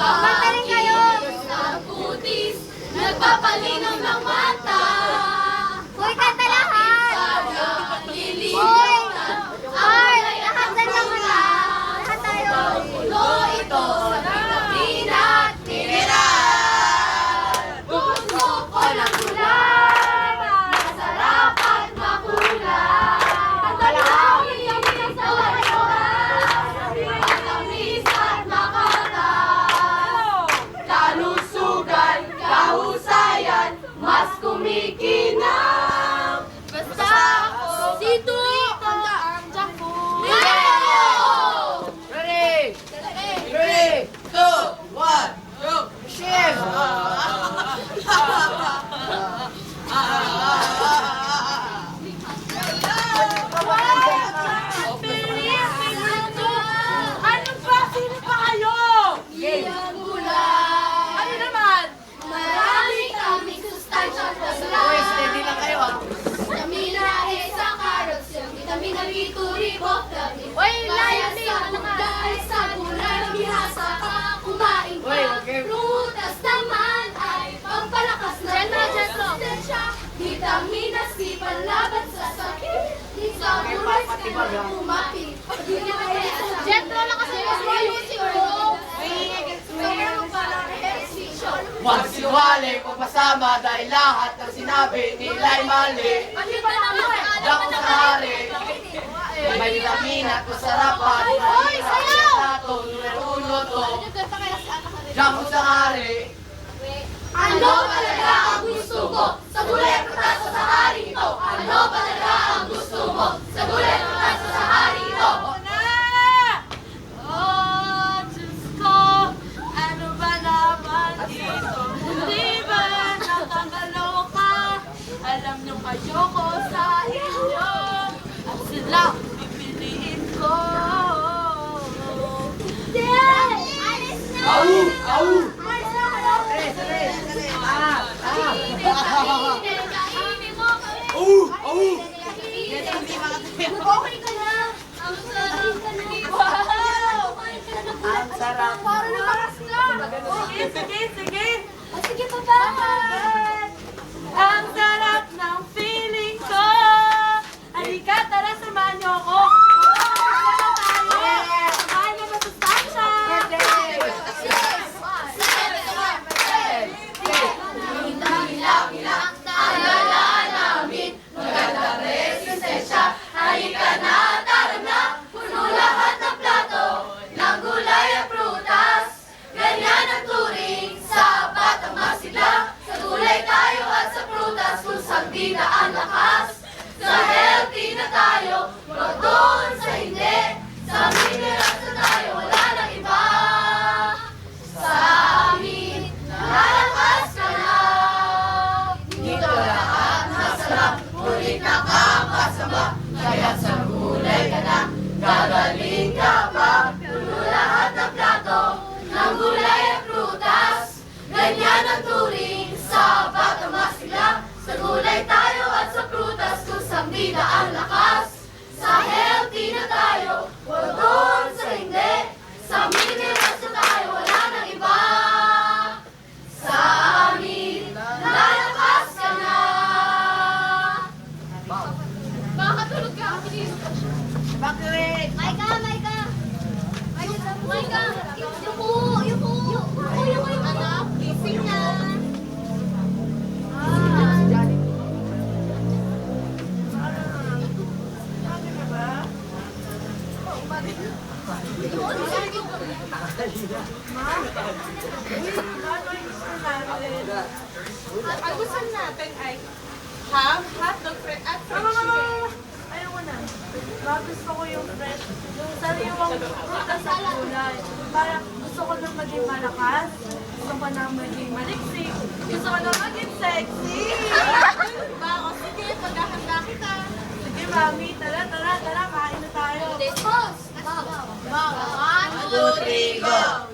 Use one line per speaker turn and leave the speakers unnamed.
Nagpapakilinis ng putis, nagpapalinaw ng mata.
Hoy, kanta lahat!
Sayang lilinis
Hoy!
ang
Hoy!
gulay at
Lahat
ang
na naman
bukas.
Lahat tayo!
Magulo ito sa vitamin at mineral. Puso ko ng gulay, masarap at makulay. Ang dalawang sa wakas, matamis at makatay. Kalusugan, kahusayan, mas kumikinang. Basta ako, dito ang jack ko.
Ready? Three, two, one, go! Shift!
Ano ba? Sino pa kayo?
Iyang gulay.
Ano naman?
Marami kaming sustansyang
Uy,
gulay.
steady lang kayo ah.
Vitamina A sa carrots, yung vitamina B
Uy,
Kaya
layo
sa gulay, sa gulay, bihasa ka, kumain ka.
Uy, okay.
Prutas naman ay pampalakas na
Diyan na, diyan na.
resistensya. Vitamina C, panlaban sa sakit. Sa gulay,
Patibag, ah.
kumapit.
Jetro lang kasi mas ayusin ko.
Meron palang ehersisyo.
Huwag sinungaling pagpasama dahil lahat ng sinabi nila'y mali.
Ano ba naman?
Dako sa hari. May vitamin at masarap pa.
Hoy, sayaw!
Numero uno to. Dako sa hari.
Ano talaga ang gusto mo? Sa gulay at pataso sa hari ito. Ano talaga ang gusto mo? Sa gulay at pataso sa hari ito.
na! Oh, sila pipiliin ko.
Alis na!
Au! Au!
Alis na?
Ah! Ah!
Kainin mo kami.
Au! Au!
Okay ka na.
Ang sarap na.
Wow!
Ang sarap.
Parang lumakas na.
Sige, sige, sige!
Ah, Sige pa ba?
Nakakasama. Kaya sa gulay ka na, gagaling ka pa. Puno lahat ng plato ng gulay at prutas. Ganyan ang turing sa batang masigla. Sa gulay tayo at sa prutas kung saan bida ang lakas.
Bakit?
Maika, Maika. Maika. Yuko, yuko. Yuko, yuko, yuko. Anak, gising na. Ah.
Ang gusto natin ay hotdog, fresh, at fresh chicken. Ayaw mo na. Bakit gusto ko yung fresh, yung sariwang prutas at gulay. Para gusto ko nang maging malakas, gusto ko nang maging maliksik, gusto ko nang maging sexy. Ba, o sige, paghahanda kita. Sige, mami, tara, tara, tara, kain na tayo.
Boss,
One,
Two, three, go!